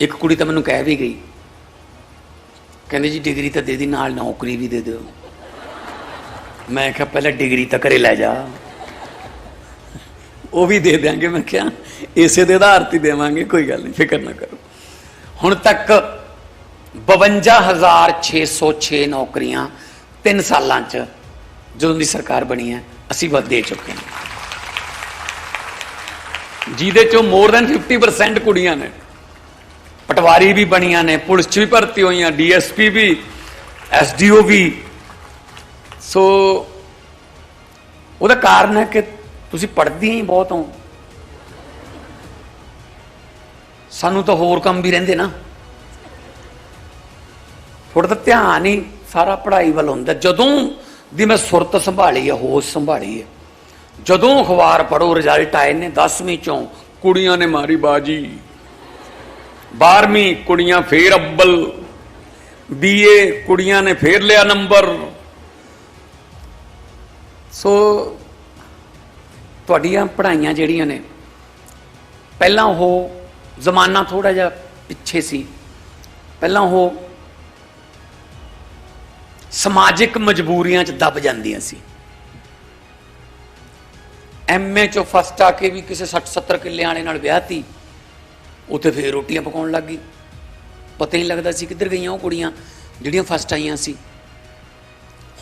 ਇੱਕ ਕੁੜੀ ਤਾਂ ਮੈਨੂੰ ਕਹਿ ਵੀ ਗਈ, ਕਹਿੰਦੀ ਜੀ ਡਿਗਰੀ ਤਾਂ ਦੇ ਦੀ, ਨਾਲ ਨੌਕਰੀ ਵੀ ਦੇ ਦਿਓ। ਮੈਂ ਕਿਹਾ ਪਹਿਲਾਂ ਡਿਗਰੀ ਤਾਂ ਘਰੇ ਲੈ ਜਾ। ਉਹ ਵੀ ਦੇ ਦਿਆਂਗੇ, ਮੈਂ ਕਿਹਾ ਇਸੇ ਦੇ ਆਧਾਰ ਤੇ ਦੇਵਾਂਗੇ, ਕੋਈ ਗੱਲ ਨਹੀਂ, ਫਿਕਰ ਨਾ ਕਰੋ। ਹੁਣ ਤੱਕ 52606 ਨੌਕਰੀਆਂ 3 ਸਾਲਾਂ ਚ ਜਦੋਂ ਦੀ ਸਰਕਾਰ ਬਣੀ ਹੈ, ਅਸੀਂ ਵੱਧ ਦੇ ਚੁੱਕੇ ਹਾਂ। ਜਿਹਦੇ ਚੋਂ ਮੋਰ ਦੈਨ 50% ਕੁੜੀਆਂ ਨੇ। ਪਟਵਾਰੀ ਵੀ ਬਣੀਆਂ ਨੇ, ਪੁਲਿਸ ਚ ਵੀ ਭਰਤੀ ਹੋਈਆਂ, ਡੀਐਸਪੀ ਵੀ, ਐਸਡੀਓ ਵੀ। ਸੋ ਉਹਦਾ ਕਾਰਨ ਹੈ ਕਿ ਤੁਸੀਂ ਪੜ੍ਹਦੀ ਹੀ ਬਹੁਤ ਹੋ। ਸਾਨੂੰ ਤਾਂ ਹੋਰ ਕੰਮ ਵੀ ਰਹਿੰਦੇ ਨਾ। ਥੋੜਾ ਤਾਂ ਧਿਆਨ ਹੀ ਸਾਰਾ ਪੜ੍ਹਾਈ ਵੱਲ ਹੁੰਦਾ। ਜਦੋਂ ਦੀ ਮੈਂ ਸੁਰਤ ਸੰਭਾਲੀ ਹੈ ਹੋਸ਼ ਸੰਭਾਲੀ ਹੈ ਜਦੋਂ ਅਖਬਾਰ ਪੜੋ ਰਿਜ਼ਲਟ ਆਏ ਨੇ 10ਵੀਂ ਚੋਂ, ਕੁੜੀਆਂ ਨੇ ਮਾਰੀ ਬਾਜੀ। 12ਵੀਂ ਕੁੜੀਆਂ ਫੇਰ ਅੱਬਲ, ਬੀਏ ਕੁੜੀਆਂ ਨੇ ਫੇਰ ਲਿਆ ਨੰਬਰ। ਸੋ ਤੁਹਾਡੀਆਂ ਪੜ੍ਹਾਈਆਂ ਜਿਹੜੀਆਂ ਨੇ, ਪਹਿਲਾਂ ਉਹ ਜ਼ਮਾਨਾ ਥੋੜਾ ਜਿਹਾ ਪਿੱਛੇ ਸੀ। ਪਹਿਲਾਂ ਉਹ ਸਮਾਜਿਕ ਮਜਬੂਰੀਆਂ 'ਚ ਦਬ ਜਾਂਦੀਆਂ ਸੀ। ਐਮਏ ਚੋਂ ਫਸਟ ਆ ਕੇ ਵੀ ਕਿਸੇ 60 70 ਕਿੱਲੇ ਵਾਲੇ ਨਾਲ ਵਿਆਹਤੀ ਉੱਥੇ ਫੇਰ ਰੋਟੀਆਂ ਪਕਾਉਣ ਲੱਗ ਗਈ। ਪਤਾ ਹੀ ਨਹੀਂ ਲੱਗਦਾ ਸੀ ਕਿੱਧਰ ਗਈਆਂ ਉਹ ਕੁੜੀਆਂ, ਜਿਹੜੀਆਂ ਫਸਟ ਆਈਆਂ ਸੀ।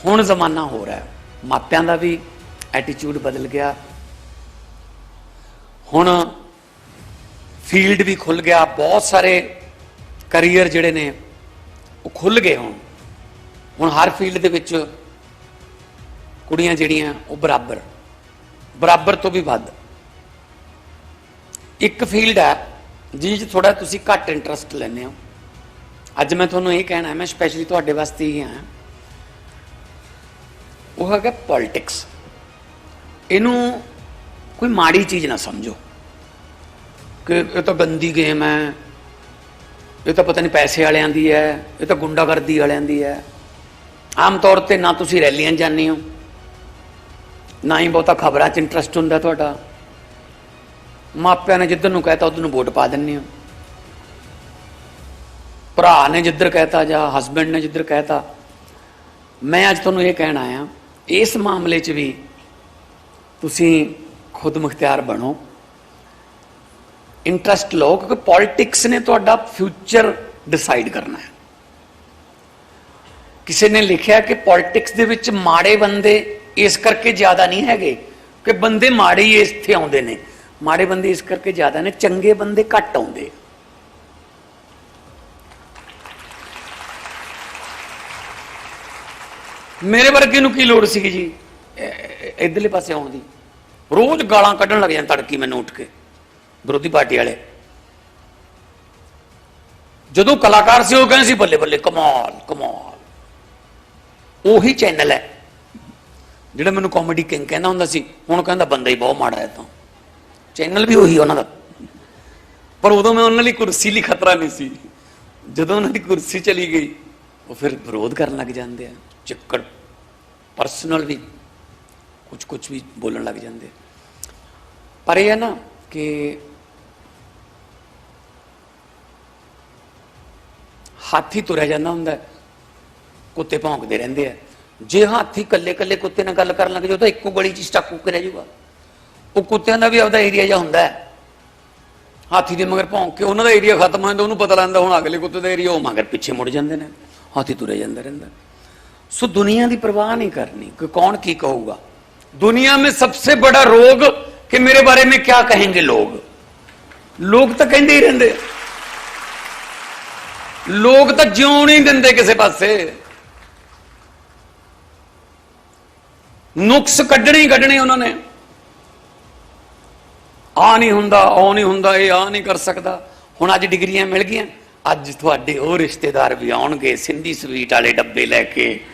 ਹੁਣ ਜ਼ਮਾਨਾ ਹੋ ਰਿਹਾ ਹੈ। ਮਾਪਿਆਂ ਦਾ ਵੀ ਐਟੀਟਿਊਡ ਬਦਲ ਗਿਆ। ਹੁਣ ਫੀਲਡ ਵੀ ਖੁੱਲ ਗਿਆ। ਬਹੁਤ ਸਾਰੇ ਕੈਰੀਅਰ ਜਿਹੜੇ ਨੇ, ਉਹ ਖੁੱਲ ਗਏ ਹੁਣ। ਹੁਣ ਹਰ ਫੀਲਡ ਦੇ ਵਿੱਚ ਕੁੜੀਆਂ ਜਿਹੜੀਆਂ, ਉਹ ਬਰਾਬਰ। ਬਰਾਬਰ ਤੋਂ ਵੀ ਵੱਧ। ਇੱਕ ਫੀਲਡ ਹੈ ਜਿਹ 'ਚ ਥੋੜਾ ਤੁਸੀਂ ਘੱਟ ਇੰਟਰਸਟ ਲੈਂਦੇ ਹੋ। ਅੱਜ ਮੈਂ ਤੁਹਾਨੂੰ ਇਹ ਕਹਿਣਾ, ਮੈਂ ਸਪੈਸ਼ਲੀ ਤੁਹਾਡੇ ਵਾਸਤੇ ਹੀ ਆਇਆ। ਉਹ ਹੈਗਾ ਪੋਲਿਟਿਕਸ ਇਹਨੂੰ ਕੋਈ ਮਾੜੀ ਚੀਜ਼ ਨਾ ਸਮਝੋ। ਕਿ ਇਹ ਤਾਂ ਗੰਦੀ ਗੇਮ ਹੈ। ਇਹ ਤਾਂ ਪਤਾ ਨਹੀਂ ਪੈਸੇ ਵਾਲਿਆਂ ਦੀ ਹੈ। ਇਹ ਤਾਂ ਗੁੰਡਾਗਰਦੀ ਵਾਲਿਆਂ ਦੀ ਹੈ। ਆਮ ਤੌਰ ਤੇ ਨਾ ਤੁਸੀਂ ਰੈਲੀਆਂ ਜਾਂਦੇ ਹੋ। ਨਾ ਹੀ ਬਹੁਤਾ ਖਬਰਾਂ 'ਚ ਇੰਟਰਸਟ ਹੁੰਦਾ ਤੁਹਾਡਾ। ਮਾਪਿਆਂ ਨੇ ਜਿੱਧਰ ਨੂੰ ਕਹਿਤਾ, ਉਧਰ ਨੂੰ ਵੋਟ ਪਾ ਦਿੰਦੇ ਹੋ। ਭਰਾ ਨੇ ਜਿੱਧਰ ਕਹਿਤਾ ਜਾਂ ਹਸਬੰਡ ਨੇ ਜਿੱਧਰ ਕਹਿਤਾ। ਮੈਂ ਅੱਜ ਤੁਹਾਨੂੰ ਇਹ ਕਹਿਣ ਆਇਆ, ਇਸ ਮਾਮਲੇ 'ਚ ਵੀ ਤੁਸੀਂ ਖੁਦ ਮੁਖਤਿਆਰ ਬਣੋ। ਇੰਟਰਸਟ ਲਓ, ਕਿਉਂਕਿ ਪੋਲਿਟਿਕਸ ਨੇ ਤੁਹਾਡਾ ਫਿਊਚਰ ਡਿਸਾਈਡ ਕਰਨਾ ਹੈ। ਕਿਸੇ ਨੇ ਲਿਖਿਆ ਕਿ ਪੋਲਿਟਿਕਸ ਦੇ ਵਿੱਚ ਮਾੜੇ ਬੰਦੇ ਇਸ ਕਰਕੇ ਜ਼ਿਆਦਾ ਨਹੀਂ ਹੈਗੇ ਕਿ ਬੰਦੇ ਮਾੜੇ ਹੀ ਇੱਥੇ ਆਉਂਦੇ ਨੇ। ਮਾੜੇ ਬੰਦੇ ਇਸ ਕਰਕੇ ਜ਼ਿਆਦਾ ਨੇ, ਚੰਗੇ ਬੰਦੇ ਘੱਟ ਆਉਂਦੇ ਮੇਰੇ ਵਰਗੇ ਨੂੰ ਕੀ ਲੋੜ ਸੀਗੀ ਜੀ? ਇ- ਇਧਰਲੇ ਪਾਸੇ ਆਉਣ ਦੀ। ਰੋਜ਼ ਗਾਲਾਂ ਕੱਢਣ ਲੱਗ ਜਾਂਦੇ ਤੜਕੀ ਮੈਨੂੰ ਉੱਠ ਕੇ, ਵਿਰੋਧੀ ਪਾਰਟੀ ਵਾਲੇ। ਜਦੋਂ ਕਲਾਕਾਰ ਸੀ, ਉਹ ਕਹਿੰਦੇ ਸੀ, ਬੱਲੇ ਬੱਲੇ, ਕਮਾਲ ਕਮਾਲ। ਉਹੀ ਚੈਨਲ ਹੈ। ਜਿਹੜਾ ਮੈਨੂੰ ਕਾਮੇਡੀ ਕਿੰਗ ਕਹਿੰਦਾ ਹੁੰਦਾ ਸੀ, ਹੁਣ ਕਹਿੰਦਾ, ਬੰਦਾ ਹੀ ਬਹੁਤ ਮਾੜਾ ਹੈ ਤਾਂ। ਚੈਨਲ ਵੀ ਉਹੀ ਉਹਨਾਂ ਦਾ। ਪਰ ਉਦੋਂ ਮੈਂ ਉਹਨਾਂ ਲਈ ਕੁਰਸੀ ਲਈ ਖਤਰਾ ਨਹੀਂ ਸੀ। ਜਦੋਂ ਉਹਨਾਂ ਦੀ ਕੁਰਸੀ ਚਲੀ ਗਈ, ਉਹ ਫਿਰ ਵਿਰੋਧ ਕਰਨ ਲੱਗ ਜਾਂਦੇ ਆ। ਚਿੱਕੜ ਪਰਸਨਲ ਵੀ ਕੁਝ ਕੁਝ ਵੀ ਬੋਲਣ ਲੱਗ ਜਾਂਦੇ ਪਰ ਇਹ ਹੈ ਨਾ ਕਿ ਹਾਥੀ ਤੁਰਿਆ ਜਾਂਦਾ ਹੁੰਦਾ ਕੁੱਤੇ ਭੌਂਕਦੇ ਰਹਿੰਦੇ ਆ। ਜੇ ਹਾਥੀ ਕੱਲੇ ਕੱਲੇ ਕੁੱਤੇ ਨਾਲ ਗੱਲ ਕਰਨ ਲੱਗ ਜਾਓ ਤਾਂ ਇੱਕੋ ਗਲੀ 'ਚ ਸਟਕ ਹੋ ਕੇ ਰਹਿ ਜਾਊਗਾ। ਉਹ ਕੁੱਤਿਆਂ ਦਾ ਵੀ ਆਪਦਾ ਏਰੀਆ ਜਾਂ ਹੁੰਦਾ ਹਾਥੀ ਦੇ ਮਗਰ ਭੌਂਕ ਕੇ ਉਹਨਾਂ ਦਾ ਏਰੀਆ ਖਤਮ ਹੋ ਜਾਂਦਾ, ਉਹਨੂੰ ਪਤਾ ਲੱਗਦਾ ਹੁਣ ਅਗਲੇ ਕੁੱਤੇ ਦਾ ਏਰੀਆ ਉਹ ਮਗਰ ਪਿੱਛੇ ਮੁੜ ਜਾਂਦੇ ਨੇ, ਹਾਥੀ ਤੁਰੇ ਜਾਂਦਾ ਰਹਿੰਦਾ ਸੋ ਦੁਨੀਆ ਦੀ ਪਰਵਾਹ ਨਹੀਂ ਕਰਨੀ, ਕਿ ਕੌਣ ਕੀ ਕਹੂਗਾ। ਦੁਨੀਆ में ਸਭ बड़ा रोग ਰੋਗ ਕਿ ਮੇਰੇ ਬਾਰੇ क्या कहेंगे ਕਹਿੰਗੇ ਲੋਕ ਲੋਕ ਤਾਂ ਕਹਿੰਦੇ ਹੀ ਰਹਿੰਦੇ। ਲੋਕ ਤਾਂ ਜਿਉਂ ਨਹੀਂ ਦਿੰਦੇ ਕਿਸੇ ਪਾਸੇ। ਨੁਕਸ ਕੱਢਣੇ ਕੱਢਣੇ ਉਹਨਾਂ ਨੇ। ਆ ਨਹੀਂ ਹੁੰਦਾ, ਉਹ ਨਹੀਂ ਹੁੰਦਾ, ਇਹ ਆ ਨਹੀਂ ਕਰ ਸਕਦਾ। ਹੁਣ ਅੱਜ ਡਿਗਰੀਆਂ ਮਿਲ ਗਈਆਂ। ਅੱਜ ਤੁਹਾਡੇ ਉਹ ਰਿਸ਼ਤੇਦਾਰ ਵੀ ਆਉਣਗੇ, ਸਿੰਧੀ ਸਵੀਟ ਵਾਲੇ ਡੱਬੇ ਲੈ ਕੇ,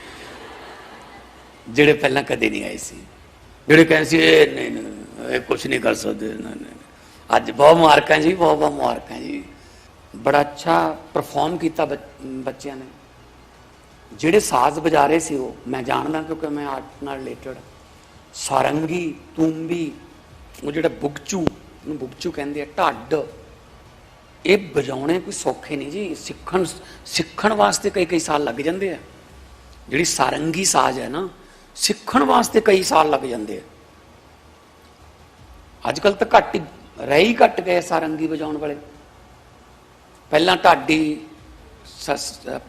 ਜਿਹੜੇ ਪਹਿਲਾਂ ਕਦੇ ਨਹੀਂ ਆਏ ਸੀ। ਜਿਹੜੇ ਕਹਿੰਦੇ ਸੀ, ਇਹ ਨਹੀਂ ਇਹ ਕੁਝ ਨਹੀਂ ਕਰ ਸਕਦੇ ਅੱਜ ਬਹੁਤ ਮੁਬਾਰਕਾਂ ਜੀ, ਬਹੁਤ ਬਹੁਤ ਮੁਬਾਰਕਾਂ ਜੀ। ਬੜਾ ਅੱਛਾ ਪਰਫਾਰਮ ਕੀਤਾ ਬੱਚ- ਬੱਚਿਆਂ ਨੇ। ਜਿਹੜੇ ਸਾਜ਼ ਵਜਾ ਰਹੇ ਸੀ ਉਹ, ਮੈਂ ਜਾਣਦਾ ਕਿਉਂਕਿ ਮੈਂ ਆਰਟ ਨਾਲ ਰਿਲੇਟਡ ਸਾਰੰਗੀ, ਤੂੰਬੀ ਉਹ ਜਿਹੜਾ ਬੁਗਚੂ, ਉਹਨੂੰ ਬੁਗਚੂ ਕਹਿੰਦੇ ਆ, ਢੱਡ। ਇਹ ਵਜਾਉਣੇ ਕੋਈ ਸੌਖੇ ਨਹੀਂ ਜੀ, ਸਿੱਖਣ ਸਿੱਖਣ ਵਾਸਤੇ ਕਈ ਕਈ ਸਾਲ ਲੱਗ ਜਾਂਦੇ ਆ। ਜਿਹੜੀ ਸਾਰੰਗੀ ਸਾਜ਼ ਹੈ ਨਾ, ਸਿੱਖਣ ਵਾਸਤੇ ਕਈ ਸਾਲ ਲੱਗ ਜਾਂਦੇ ਆ। ਅੱਜ ਕੱਲ ਤਾਂ ਘੱਟ ਹੀ, ਰਹਿ ਹੀ ਘੱਟ ਗਏ ਸਾਰੰਗੀ ਵਜਾਉਣ ਵਾਲੇ। ਪਹਿਲਾਂ ਢਾਡੀ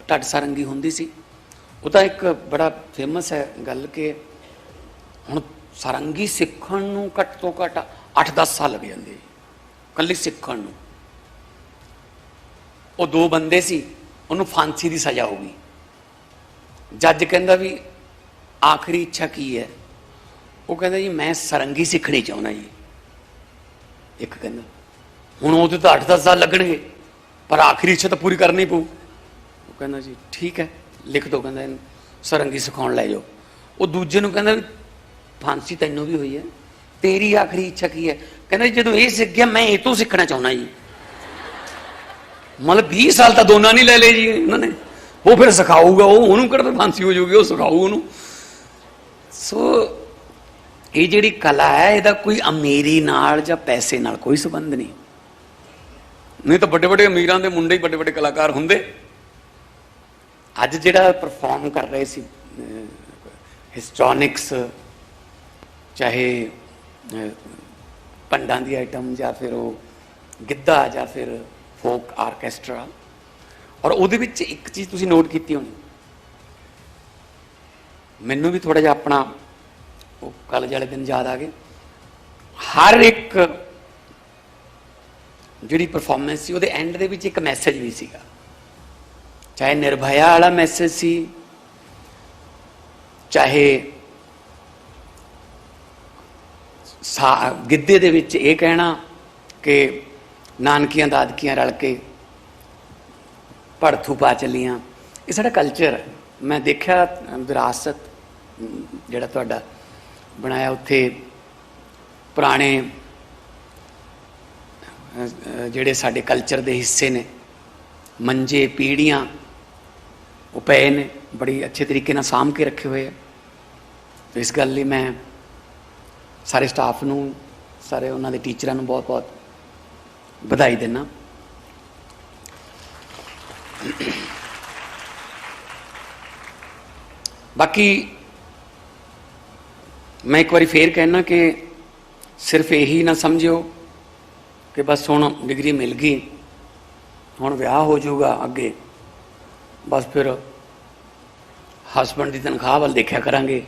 ਢੱਡ ਸਾਰੰਗੀ ਹੁੰਦੀ ਸੀ। ਉਹ ਤਾਂ ਇੱਕ ਬੜਾ ਫੇਮਸ ਹੈ ਗੱਲ ਕਿ ਹੁਣ ਸਾਰੰਗੀ ਸਿੱਖਣ ਨੂੰ ਘੱਟ ਤੋਂ ਘੱਟ 8-10 ਸਾਲ ਲੱਗ ਜਾਂਦੇ। ਜੀ ਕੱਲੀ ਸਿੱਖਣ ਨੂੰ। ਉਹ ਦੋ ਬੰਦੇ ਸੀ, ਉਹਨੂੰ ਫਾਂਸੀ ਦੀ ਸਜ਼ਾ ਹੋ ਗਈ। ਜੱਜ ਕਹਿੰਦਾ ਵੀ ਆਖਰੀ ਇੱਛਾ ਕੀ ਹੈ? ਉਹ ਕਹਿੰਦਾ ਜੀ, ਮੈਂ ਸਰੰਗੀ ਸਿੱਖਣੀ ਚਾਹੁੰਦਾ ਜੀ। ਇੱਕ ਕਹਿੰਦਾ, ਹੁਣ ਉਹਦੇ ਤਾਂ 8-10 ਸਾਲ ਲੱਗਣਗੇ, ਪਰ ਆਖਰੀ ਇੱਛਾ ਤਾਂ ਪੂਰੀ ਕਰਨੀ ਪਊ। ਉਹ ਕਹਿੰਦਾ ਜੀ, ਠੀਕ ਹੈ, ਲਿਖ ਦੋ। ਕਹਿੰਦਾ ਇਹਨੂੰ, ਸਰੰਗੀ ਸਿਖਾਉਣ ਲੈ ਜਾਓ। ਉਹ ਦੂਜੇ ਨੂੰ ਕਹਿੰਦਾ ਵੀ ਫਾਂਸੀ ਤੈਨੂੰ ਵੀ ਹੋਈ ਹੈ। ਤੇਰੀ ਆਖਰੀ ਇੱਛਾ ਕੀ ਹੈ? ਕਹਿੰਦਾ ਜੀ, ਜਦੋਂ ਇਹ ਸਿੱਖ ਗਿਆ ਮੈਂ ਇਹ ਤੋਂ ਸਿੱਖਣਾ ਚਾਹੁੰਦਾ ਜੀ। ਮਤਲਬ 20 ਸਾਲ ਤਾਂ ਦੋਨਾਂ ਨਹੀਂ ਲੈ ਲਏ ਜੀ ਉਹਨਾਂ ਨੇ। ਉਹ ਫਿਰ ਸਿਖਾਊਗਾ ਉਹ ਉਹਨੂੰ ਕਿਹੜਾ ਫਾਂਸੀ ਹੋ ਜਾਊਗੀ ਉਹ ਸਿਖਾਊ ਉਹਨੂੰ। ਸੋ ਇਹ ਜਿਹੜੀ ਕਲਾ ਹੈ ਇਹਦਾ ਕੋਈ ਅਮੀਰੀ ਨਾਲ ਜਾਂ ਪੈਸੇ ਨਾਲ ਕੋਈ ਸੰਬੰਧ ਨਹੀਂ। ਨਹੀਂ ਤਾਂ ਵੱਡੇ ਵੱਡੇ ਅਮੀਰਾਂ ਦੇ ਮੁੰਡੇ ਹੀ ਵੱਡੇ ਵੱਡੇ ਕਲਾਕਾਰ ਹੁੰਦੇ। ਅੱਜ ਜਿਹੜਾ ਪਰਫਾਰਮ ਕਰ ਰਹੇ ਸੀ ਹਿਸਟੋਨਿਕਸ ਚਾਹੇ ਅਹ, ਪੰਡਾਂ ਦੀ ਆਈਟਮ ਜਾਂ ਫਿਰ ਉਹ ਗਿੱਧਾ ਜਾਂ ਫਿਰ ਫੋਕ ਆਰਕੈਸਟਰਾ ਔਰ ਉਹਦੇ ਵਿੱਚ ਇੱਕ ਚੀਜ਼ ਤੁਸੀਂ ਨੋਟ ਕੀਤੀ ਹੋਣੀ। ਮੈਨੂੰ ਵੀ ਥੋੜਾ ਜਿਹਾ ਆਪਣਾ ਉਹ ਕੱਲ ਵਾਲੇ ਦਿਨ ਯਾਦ ਆ ਗਏ। ਹਰ ਇੱਕ ਜਿਹੜੀ ਪਰਫਾਰਮੈਂਸ ਸੀ ਉਹਦੇ ਐਂਡ ਦੇ ਵਿੱਚ ਇੱਕ ਮੈਸੇਜ ਵੀ ਸੀਗਾ। ਚਾਹੇ ਨਿਰਭਇਆ ਵਾਲਾ ਮੈਸੇਜ ਸੀ ਚਾਹੇ ਸਾ- ਗਿੱਧੇ ਦੇ ਵਿੱਚ ਇਹ ਕਹਿਣਾ ਕਿ ਨਾਨਕੀਆਂ ਦਾਦਕੀਆਂ ਰਲ ਕੇ ਪੜਥੂ ਪਾ ਚੱਲੀਆਂ। ਇਹ ਸਾਡਾ ਕਲਚਰ ਹੈ। ਮੈਂ ਦੇਖਿਆ ਵਿਰਾਸਤ, ਜਿਹੜਾ ਤੁਹਾਡਾ ਬਣਾਇਆ ਉੱਥੇ, ਪੁਰਾਣੇ ਜਿਹੜੇ ਸਾਡੇ ਕਲਚਰ ਦੇ ਹਿੱਸੇ ਨੇ। ਮੰਜੇ, ਪੀੜੀਆਂ ਉਹ ਪਏ ਨੇ ਬੜੀ ਅੱਛੇ ਤਰੀਕੇ ਨਾਲ ਸਾਂਭ ਕੇ ਰੱਖੇ ਹੋਏ ਆ। ਇਸ ਗੱਲ ਲਈ ਮੈਂ ਸਾਰੇ ਸਟਾਫ ਨੂੰ, ਸਾਰੇ ਉਹਨਾਂ ਦੇ ਟੀਚਰਾਂ ਨੂੰ ਬਹੁਤ ਬਹੁਤ ਵਧਾਈ ਦਿੰਦਾ। ਬਾਕੀ ਮੈਂ ਇੱਕ ਵਾਰੀ ਫੇਰ ਕਹਿਣਾ ਕਿ ਸਿਰਫ ਇਹੀ ਨਾ ਸਮਝਿਓ ਕਿ ਬਸ ਹੁਣ ਡਿਗਰੀ ਮਿਲ ਗਈ, ਹੁਣ ਵਿਆਹ ਹੋ ਜਾਊਗਾ ਅੱਗੇ, ਬਸ ਫਿਰ ਹਸਬੰਡ ਦੀ ਤਨਖਾਹ ਵੱਲ ਦੇਖਿਆ ਕਰਾਂਗੇ,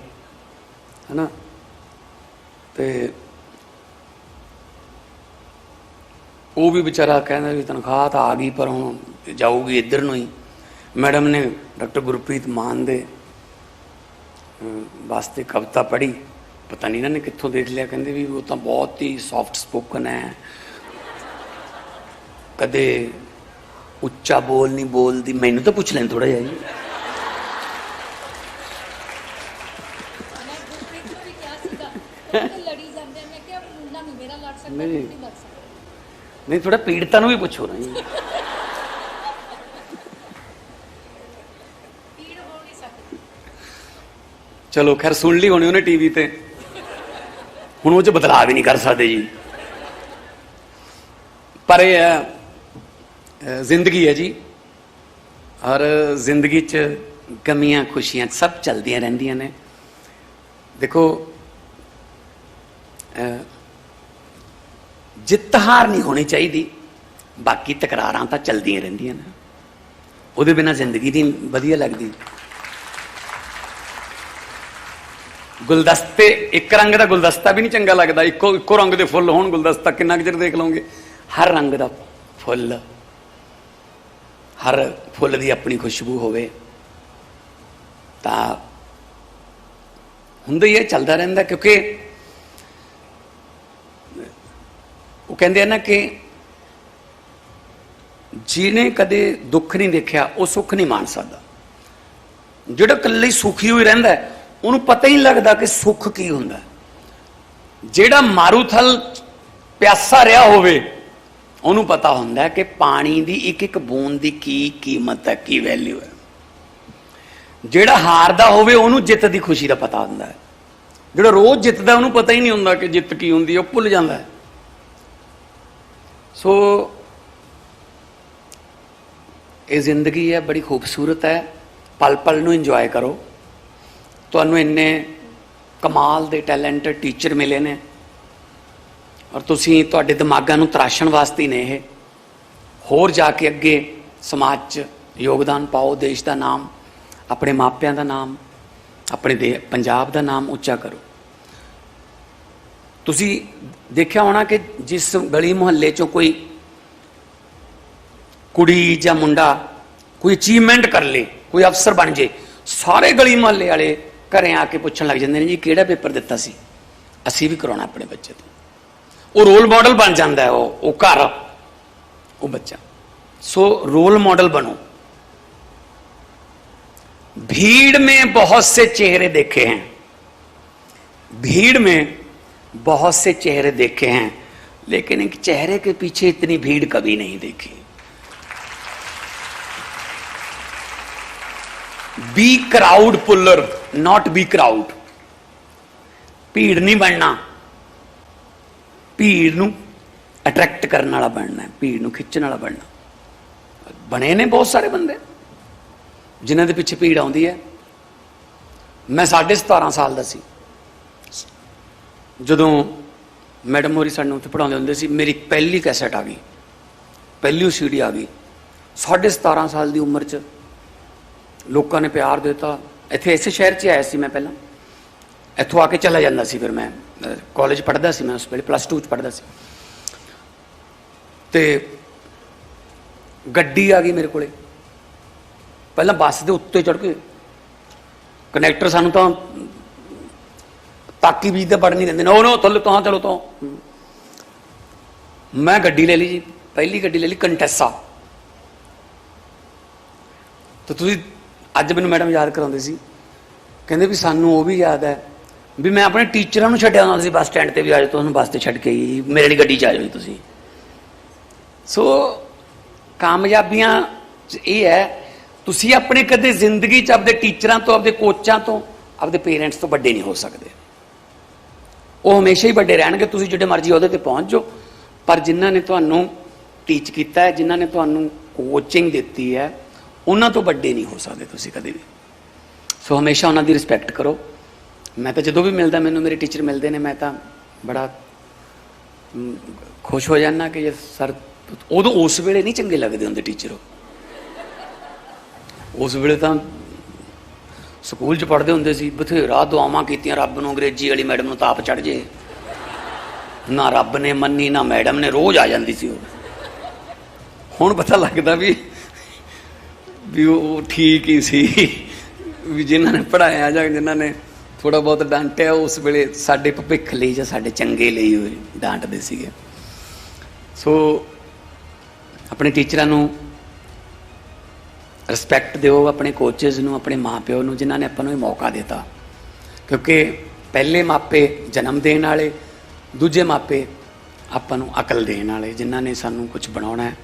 ਹੈਨਾ? ਤੇ ਉਹ ਵੀ ਵਿਚਾਰਾ ਕਹਿੰਦਾ ਵੀ ਤਨਖਾਹ ਤਾਂ ਆ ਗਈ, ਪਰ ਹੁਣ ਜਾਊਗੀ ਇੱਧਰ ਨੂੰ ਹੀ। ਮੈਡਮ ਨੇ ਡਾਕਟਰ ਗੁਰਪ੍ਰੀਤ ਮਾਨ ਦੇ ਵਾਸਤੇ ਕਵਿਤਾ ਪੜ੍ਹੀ। ਪਤਾ ਨਹੀਂ ਇਹਨਾਂ ਨੇ ਕਿੱਥੋਂ ਦੇਖ ਲਿਆ, ਕਹਿੰਦੇ ਵੀ ਉਹ ਤਾਂ ਬਹੁਤ ਹੀ ਸੌਫਟ ਸਪੋਕਨ ਹੈ। ਕਦੇ ਉੱਚਾ ਬੋਲ ਨਹੀਂ ਬੋਲਦੀ, ਮੈਨੂੰ ਤਾਂ ਪੁੱਛ ਲੈਣ ਥੋੜਾ ਜਿਹਾ ਜੀ ਮੈਂ ਗੁਰਪ੍ਰੀਤ ਨੂੰ ਵੀ ਕਿਹਾ ਸੀਗਾ ਕਿ ਲੜੀ ਜਾਂਦੇ ਆ। ਮੈਂ ਕਿਹਾ ਮੁੰਡਾ ਨਹੀਂ ਮੇਰਾ ਲੜ ਸਕਦਾ ਨਹੀਂ। ਨਹੀਂ ਥੋੜਾ ਪੀੜਤਾਂ ਨੂੰ ਵੀ ਪੁੱਛੋ ਨਾ ਜੀ। ਪੀੜ ਹੋ ਨਹੀਂ ਸਕਦੀ। ਚਲੋ ਖੈਰ ਸੁਣ ਲਈ ਹੋਣੀ ਉਹਨੇ ਟੀਵੀ ਤੇ। ਹੁਣ ਉਹ ਚ ਬਦਲਾਅ ਵੀ ਨਹੀਂ ਕਰ ਸਕਦੇ ਜੀ। ਪਰ ਇਹ ਹੈ ਜ਼ਿੰਦਗੀ ਹੈ ਜੀ। ਔਰ ਜ਼ਿੰਦਗੀ 'ਚ ਕਮੀਆਂ ਖੁਸ਼ੀਆਂ ਸਭ ਚੱਲਦੀਆਂ ਰਹਿੰਦੀਆਂ ਨੇ। ਦੇਖੋ ਜਿੱਤ ਹਾਰ ਨਹੀਂ ਹੋਣੀ ਚਾਹੀਦੀ। ਬਾਕੀ ਤਕਰਾਰਾਂ ਤਾਂ ਚੱਲਦੀਆਂ ਰਹਿੰਦੀਆਂ ਨੇ। ਉਹਦੇ ਬਿਨਾ ਜ਼ਿੰਦਗੀ ਨਹੀਂ ਵਧੀਆ ਲੱਗਦੀ। ਗੁਲਦਸਤੇ, ਇੱਕ ਰੰਗ ਦਾ ਗੁਲਦਸਤਾ ਵੀ ਨਹੀਂ ਚੰਗਾ ਲੱਗਦਾ। ਇੱਕੋ ਇੱਕੋ ਰੰਗ ਦੇ ਫੁੱਲ ਹੋਣ, ਗੁਲਦਸਤਾ ਕਿੰਨਾ ਕੁ ਚਿਰ ਦੇਖ ਲਓਗੇ? ਹਰ ਰੰਗ ਦਾ ਫੁੱਲ। ਹਰ ਫੁੱਲ ਦੀ ਆਪਣੀ ਖੁਸ਼ਬੂ ਹੋਵੇ। ਤਾਂ ਹੁੰਦਾ ਹੀ ਹੈ ਚੱਲਦਾ ਰਹਿੰਦਾ। ਕਿਉਂਕਿ ਉਹ ਕਹਿੰਦੇ ਆ ਨਾ ਕਿ ਜਿਹਨੇ ਕਦੇ ਦੁੱਖ ਨਹੀਂ ਦੇਖਿਆ, ਉਹ ਸੁੱਖ ਨਹੀਂ ਮਾਣ ਸਕਦਾ। ਜਿਹੜਾ ਇਕੱਲੇ ਸੁਖੀ ਹੋਈ ਰਹਿੰਦਾ ਉਹਨੂੰ ਪਤਾ ਹੀ ਨਹੀਂ ਲੱਗਦਾ ਕਿ ਸੁੱਖ ਕੀ ਹੁੰਦਾ ਜਿਹੜਾ ਮਾਰੂਥਲ ਪਿਆਸਾ ਰਿਹਾ ਹੋਵੇ, ਉਹਨੂੰ ਪਤਾ ਹੁੰਦਾ ਕਿ ਪਾਣੀ ਦੀ ਇੱਕ ਇੱਕ ਬੂੰਦ ਦੀ ਕੀ ਕੀਮਤ ਹੈ, ਕੀ ਵੈਲਿਊ ਹੈ। ਜਿਹੜਾ ਹਾਰਦਾ ਹੋਵੇ, ਉਹਨੂੰ ਜਿੱਤ ਦੀ ਖੁਸ਼ੀ ਦਾ ਪਤਾ ਹੁੰਦਾ ਹੈ। ਜਿਹੜਾ ਰੋਜ਼ ਜਿੱਤਦਾ, ਉਹਨੂੰ ਪਤਾ ਹੀ ਨਹੀਂ ਹੁੰਦਾ ਕਿ ਜਿੱਤ ਕੀ ਹੁੰਦੀ, ਉਹ ਭੁੱਲ ਜਾਂਦਾ ਹੈ। ਸੋ, ਇਹ ਜ਼ਿੰਦਗੀ ਹੈ, ਬੜੀ ਖੂਬਸੂਰਤ ਹੈ। ਪਲ ਪਲ ਨੂੰ ਇੰਜੋਏ ਕਰੋ। ਤੁਹਾਨੂੰ ਇੰਨੇ ਕਮਾਲ ਦੇ ਟੈਲੈਂਟਡ ਟੀਚਰ ਮਿਲੇ ਨੇ। ਔਰ ਤੁਸੀਂ ਤੁਹਾਡੇ ਦਿਮਾਗਾਂ ਨੂੰ ਤਰਾਸ਼ਣ ਵਾਸਤੇ ਨੇ ਇਹ। ਹੋਰ ਜਾ ਕੇ ਅੱਗੇ ਸਮਾਜ 'ਚ ਯੋਗਦਾਨ ਪਾਓ, ਦੇਸ਼ ਦਾ ਨਾਮ, ਆਪਣੇ ਮਾਪਿਆਂ ਦਾ ਨਾਮ, ਆਪਣੇ ਦੇ, ਪੰਜਾਬ ਦਾ ਨਾਮ ਉੱਚਾ ਕਰੋ। ਤੁਸੀਂ ਦੇਖਿਆ ਹੋਣਾ ਕਿ ਜਿਸ ਗਲੀ ਮੁਹੱਲੇ 'ਚੋਂ ਕੋਈ ਕੁੜੀ ਜਾਂ ਮੁੰਡਾ ਕੋਈ ਅਚੀਵਮੈਂਟ ਕਰ ਲੇ ਕੋਈ ਅਫਸਰ ਬਣ ਜੇ ਸਾਰੇ ਗਲੀ ਮੁਹੱਲੇ ਵਾਲੇ ਘਰੇ ਆ ਕੇ ਪੁੱਛਣ ਲੱਗ ਜਾਂਦੇ ਨੇ ਜੀ ਕਿਹੜਾ ਪੇਪਰ ਦਿੱਤਾ ਸੀ ਅਸੀਂ ਵੀ ਕਰਾਉਣਾ ਆਪਣੇ ਬੱਚੇ ਤੋਂ ਉਹ ਰੋਲ ਮਾਡਲ ਬਣ ਜਾਂਦਾ ਹੈ ਉਹ ਉਹ ਘਰ ਉਹ ਬੱਚਾ ਸੋ रोल मॉडल बनो भीड़ में बहुत से चेहरे देखे हैं भीड़ में बहुत से चेहरे देखे हैं लेकिन एक चेहरे के पीछे इतनी भीड़ कभी नहीं देखी be crowd puller not be crowd ਭੀੜ ਨਹੀਂ ਬਣਨਾ ਭੀੜ ਨੂੰ ਅਟਰੈਕਟ ਕਰਨ ਵਾਲਾ ਬਣਨਾ ਹੈ ਭੀੜ ਨੂੰ ਖਿੱਚਣ ਵਾਲਾ ਬਣਨਾ ਬਣੇ ਨੇ ਬਹੁਤ ਸਾਰੇ ਬੰਦੇ ਜਿਨ੍ਹਾਂ ਦੇ ਪਿੱਛੇ ਭੀੜ ਆਉਂਦੀ ਹੈ ਮੈਂ 17.5 ਸਾਲ ਦਾ ਸੀ ਜਦੋਂ ਮੈਡਮ ਹੋਰੀ ਸਾਨੂੰ ਉੱਥੇ ਪੜਾਉਂਦੇ ਹੁੰਦੇ ਸੀ, ਮੇਰੀ ਪਹਿਲੀ ਕੈਸਟ ਆ ਗਈ। ਪਹਿਲੀ ਸੀਡੀ ਆ ਗਈ। 17.5 ਸਾਲ ਦੀ ਉਮਰ 'ਚ ਲੋਕਾਂ ਨੇ ਪਿਆਰ ਦਿੱਤਾ। ਇੱਥੇ ਇਸੇ ਸ਼ਹਿਰ 'ਚ ਆਇਆ ਸੀ ਮੈਂ ਪਹਿਲਾਂ। ਇੱਥੋਂ ਆ ਕੇ ਚਲਾ ਜਾਂਦਾ ਸੀ ਫਿਰ ਮੈਂ ਕਾਲਜ ਪੜ੍ਹਦਾ ਸੀ ਮੈਂ ਉਸ ਵੇਲੇ ਪਲੱਸ 2 ਚ ਪੜ੍ਹਦਾ ਸੀ। ਤੇ ਗੱਡੀ ਆ ਗਈ ਮੇਰੇ ਕੋਲੇ। ਪਹਿਲਾਂ ਬੱਸ ਦੇ ਉੱਤੇ ਚੜ ਕੇ। ਕਨੈਕਟਰ ਸਾਨੂੰ ਤਾਂ ਤਾਕੀ ਬੀਜ ਤੇ ਵੜ ਨਹੀਂ ਦਿੰਦੇ ਨੋ ਨੋ ਥੱਲੇ ਤੋਂ ਚਲੋ ਤੋਂ। ਮੈਂ ਗੱਡੀ ਲੈ ਲਈ ਜੀ, ਪਹਿਲੀ ਗੱਡੀ ਲੈ ਲਈ ਕੰਟੈਸਾ। ਤਾਂ ਤੁਸੀਂ ਅੱਜ ਮੈਨੂੰ ਮੈਡਮ ਯਾਦ ਕਰਾਉਂਦੇ ਸੀ। ਕਹਿੰਦੇ ਵੀ ਸਾਨੂੰ ਉਹ ਵੀ ਯਾਦ ਹੈ ਵੀ ਮੈਂ ਆਪਣੇ ਟੀਚਰਾਂ ਨੂੰ ਛੱਡਿਆ ਹੁੰਦਾ ਸੀ ਬੱਸ ਸਟੈਂਡ ਤੇ ਵੀ ਅੱਜ ਤੁਹਾਨੂੰ ਬੱਸ ਤੇ ਛੱਡ ਕੇ ਆਈ ਮੇਰੇ ਲਈ ਗੱਡੀ ਚ ਆ ਜਾਓ ਤੁਸੀਂ। ਸੋ ਕਾਮਯਾਬੀਆਂ 'ਚ ਇਹ ਹੈ, ਤੁਸੀਂ ਆਪਣੇ ਕਦੇ ਜ਼ਿੰਦਗੀ 'ਚ ਆਪਦੇ ਟੀਚਰਾਂ ਤੋਂ, ਆਪਦੇ ਕੋਚਾਂ ਤੋਂ, ਆਪਦੇ ਪੇਰੈਂਟਸ ਤੋਂ ਵੱਡੇ ਨਹੀਂ ਹੋ ਸਕਦੇ। ਉਹ ਹਮੇਸ਼ਾ ਹੀ ਵੱਡੇ ਰਹਿਣਗੇ, ਤੁਸੀਂ ਜਿਹੜੇ ਮਰਜ਼ੀ ਉਹਦੇ ਤੇ ਪਹੁੰਚ ਜਾਓ। ਪਰ ਜਿਨ੍ਹਾਂ ਨੇ ਤੁਹਾਨੂੰ ਟੀਚ ਕੀਤਾ ਹੈ, ਜਿਨ੍ਹਾਂ ਨੇ ਤੁਹਾਨੂੰ ਕੋਚਿੰਗ ਦਿੱਤੀ ਹੈ, ਉਹਨਾਂ ਤੋਂ ਵੱਡੇ ਨਹੀਂ ਹੋ ਸਕਦੇ ਤੁਸੀਂ ਕਦੇ ਵੀ। ਸੋ ਹਮੇਸ਼ਾ ਉਹਨਾਂ ਦੀ ਰਿਸਪੈਕਟ ਕਰੋ। ਮੈਂ ਤਾਂ ਜਦੋਂ ਵੀ ਮਿਲਦਾ, ਮੈਨੂੰ ਮੇਰੇ ਟੀਚਰ ਮਿਲਦੇ ਨੇ, ਮੈਂ ਤਾਂ ਬੜਾ ਖੁਸ਼ ਹੋ ਜਾਂਦਾ ਕਿ ਇਹ ਸਰ, ਉਦੋਂ ਉਸ ਵੇਲੇ ਨਹੀਂ ਚੰਗੇ ਲੱਗਦੇ ਹੁੰਦੇ ਟੀਚਰ ਉਸ ਵੇਲੇ ਤਾਂ ਸਕੂਲ 'ਚ ਪੜ੍ਹਦੇ ਹੁੰਦੇ ਸੀ, ਬਥੇਰਾ ਦੁਆਵਾਂ ਕੀਤੀਆਂ, ਰੱਬ ਨੂੰ ਅੰਗਰੇਜ਼ੀ ਵਾਲੀ ਮੈਡਮ ਨੂੰ ਤਾਪ ਚੜ ਜੇ। ਨਾ ਰੱਬ ਨੇ ਮੰਨੀ, ਨਾ ਮੈਡਮ ਨੇ, ਰੋਜ਼ ਆ ਜਾਂਦੀ ਸੀ ਉਹ। ਹੁਣ ਪਤਾ ਲੱਗਦਾ ਵੀ ਵੀ ਉਹ ਠੀਕ ਹੀ ਸੀ। ਵੀ ਜਿਨ੍ਹਾਂ ਨੇ ਪੜਾਇਆ ਜਾਂ ਜਿਨ੍ਹਾਂ ਨੇ ਥੋੜਾ ਬਹੁਤ ਡਾਂਟਿਆ, ਉਸ ਵੇਲੇ ਸਾਡੇ ਭਵਿੱਖ ਲਈ ਜਾਂ ਸਾਡੇ ਚੰਗੇ ਲਈ ਡਾਂਟਦੇ ਸੀਗੇ। ਸੋ, ਆਪਣੇ ਟੀਚਰਾਂ ਨੂੰ ਰਿਸਪੈਕਟ ਦਿਓ ਆਪਣੇ ਕੋਚਸ ਨੂੰ, ਆਪਣੇ ਮਾਪਿਓ ਨੂੰ, ਜਿਨ੍ਹਾਂ ਨੇ ਆਪਾਂ ਨੂੰ ਇਹ ਮੌਕਾ ਦਿੱਤਾ। ਕਿਉਂਕਿ ਪਹਿਲੇ ਮਾਪੇ ਜਨਮ ਦੇਣ ਵਾਲੇ, ਦੂਜੇ ਮਾਪੇ ਆਪਾਂ ਨੂੰ ਅਕਲ ਦੇਣ ਵਾਲੇ, ਜਿਨ੍ਹਾਂ ਨੇ ਸਾਨੂੰ ਕੁਝ ਬਣਾਉਣਾ ਹੈ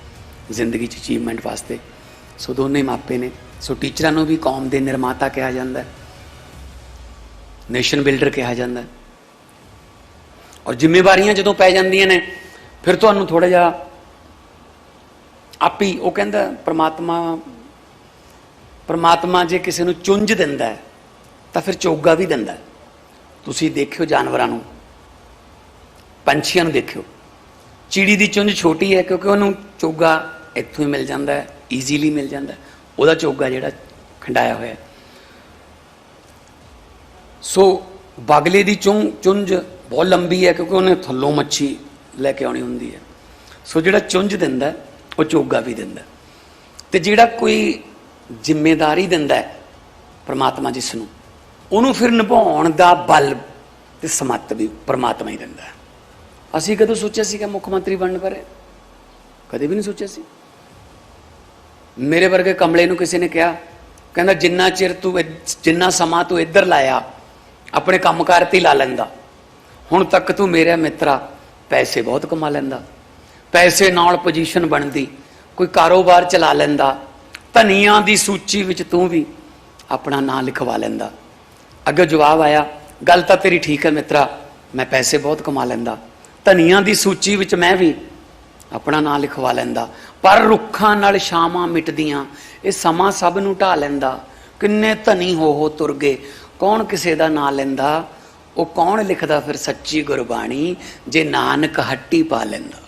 ਜ਼ਿੰਦਗੀ 'ਚ ਅਚੀਵਮੈਂਟ ਵਾਸਤੇ। ਸੋ ਦੋਨੇ ਮਾਪੇ ਨੇ। ਸੋ ਟੀਚਰਾਂ ਨੂੰ ਵੀ ਕੌਮ ਦੇ ਨਿਰਮਾਤਾ ਕਿਹਾ ਜਾਂਦਾ ਹੈ। ਨੇਸ਼ਨ ਬਿਲਡਰ ਕਿਹਾ ਜਾਂਦਾ ਹੈ। ਔਰ ਜ਼ਿੰਮੇਵਾਰੀਆਂ ਜਦੋਂ ਪੈ ਜਾਂਦੀਆਂ ਨੇ, ਫਿਰ ਤੁਹਾਨੂੰ ਥੋੜਾ ਜਿਹਾ ਆਪੀ ਉਹ ਕਹਿੰਦਾ, ਪ੍ਰਮਾਤਮਾ ਪਰਮਾਤਮਾ ਜੇ ਕਿਸੇ ਨੂੰ ਚੁੰਝ ਦਿੰਦਾ ਹੈ, ਤਾਂ ਫਿਰ ਚੋਗਾ ਵੀ ਦਿੰਦਾ ਤੁਸੀਂ ਦੇਖਿਓ ਜਾਨਵਰਾਂ ਨੂੰ, ਪੰਛੀਆਂ ਨੂੰ ਦੇਖਿਓ। ਚਿੜੀ ਦੀ ਚੁੰਝ ਛੋਟੀ ਹੈ ਕਿਉਂਕਿ ਉਹਨੂੰ ਚੋਗਾ ਇੱਥੋਂ ਹੀ ਮਿਲ ਜਾਂਦਾ ਹੈ ਈਜ਼ੀਲੀ ਮਿਲ ਜਾਂਦਾ ਉਹਦਾ ਚੋਗਾ ਜਿਹੜਾ ਖੰਡਾਇਆ ਹੋਇਆ ਸੋ ਬਾਗਲੇ ਦੀ ਚੁੰ, ਚੁੰਝ ਬਹੁਤ ਲੰਬੀ ਹੈ ਕਿਉਂਕਿ ਉਹਨੇ ਥੱਲੋਂ ਮੱਛੀ ਲੈ ਕੇ ਆਉਣੀ ਹੁੰਦੀ ਹੈ। ਸੋ ਜਿਹੜਾ ਚੁੰਝ ਦਿੰਦਾ ਉਹ ਚੋਗਾ ਵੀ ਦਿੰਦਾ ਹੈ। ਤੇ ਜਿਹੜਾ ਕੋਈ ਜ਼ਿੰਮੇਵਾਰੀ ਦਿੰਦਾ ਹੈ ਪ੍ਰਮਾਤਮਾ ਜਿਸ ਨੂੰ। ਉਹਨੂੰ ਫਿਰ ਨਿਭਾਉਣ ਦਾ ਬਲ ਤੇ ਸਮੱਤ ਵੀ ਪਰਮਾਤਮਾ ਹੀ ਦਿੰਦਾ ਹੈ। ਅਸੀਂ ਕਦੋਂ ਸੋਚਿਆ ਸੀ ਕਿ ਮੁੱਖ ਮੰਤਰੀ ਬਣਨ ਬਾਰੇ? ਕਦੇ ਵੀ ਨਹੀਂ ਸੋਚਿਆ ਸੀ। ਮੇਰੇ ਵਰਗੇ ਕਮਲੇ ਨੂੰ ਕਿਸੇ ਨੇ ਕਿਹਾ, ਕਹਿੰਦਾ, ਜਿੰਨਾ ਚਿਰ ਤੂੰ ਜਿੰਨਾ ਸਮਾਂ ਤੂੰ ਇੱਧਰ ਲਾਇਆ, ਆਪਣੇ ਕੰਮਕਾਰ ਤੇ ਹੀ ਲਾ ਲੈਂਦਾ। ਹੁਣ ਤੱਕ ਤੂੰ ਮੇਰਾ ਮਿੱਤਰਾ ਪੈਸੇ ਬਹੁਤ ਕਮਾ ਲੈਂਦਾ। ਪੈਸੇ ਨਾਲ ਪੋਜੀਸ਼ਨ ਬਣਦੀ, ਕੋਈ ਕਾਰੋਬਾਰ ਚਲਾ ਲੈਂਦਾ ਧਨੀਆਂ ਦੀ ਸੂਚੀ ਵਿੱਚ ਤੂੰ ਵੀ ਆਪਣਾ ਨਾਂ ਲਿਖਵਾ ਲੈਂਦਾ। ਅੱਗੇ ਜਵਾਬ ਆਇਆ, ਗੱਲ ਤਾਂ ਤੇਰੀ ਠੀਕ ਹੈ ਮਿੱਤਰਾ, ਮੈਂ ਪੈਸੇ ਬਹੁਤ ਕਮਾ ਲੈਂਦਾ। ਧਨੀਆਂ ਦੀ ਸੂਚੀ ਵਿੱਚ ਮੈਂ ਵੀ ਆਪਣਾ ਨਾਂ ਲਿਖਵਾ ਲੈਂਦਾ। ਪਰ ਰੁੱਖਾਂ ਨਾਲ ਛਾਵਾਂ ਮਿਟਦੀਆਂ, ਇਹ ਸਮਾਂ ਸਭ ਨੂੰ ਢਾ ਲੈਂਦਾ। ਕਿੰਨੇ ਧਨੀ ਹੋ ਹੋ ਤੁਰ ਗਏ, ਕੌਣ ਕਿਸੇ ਦਾ ਨਾਂ ਲੈਂਦਾ? ਉਹ ਕੌਣ ਲਿਖਦਾ ਫਿਰ ਸੱਚੀ ਗੁਰਬਾਣੀ, ਜੇ ਨਾਨਕ ਹੱਟੀ ਪਾ ਲੈਂਦਾ?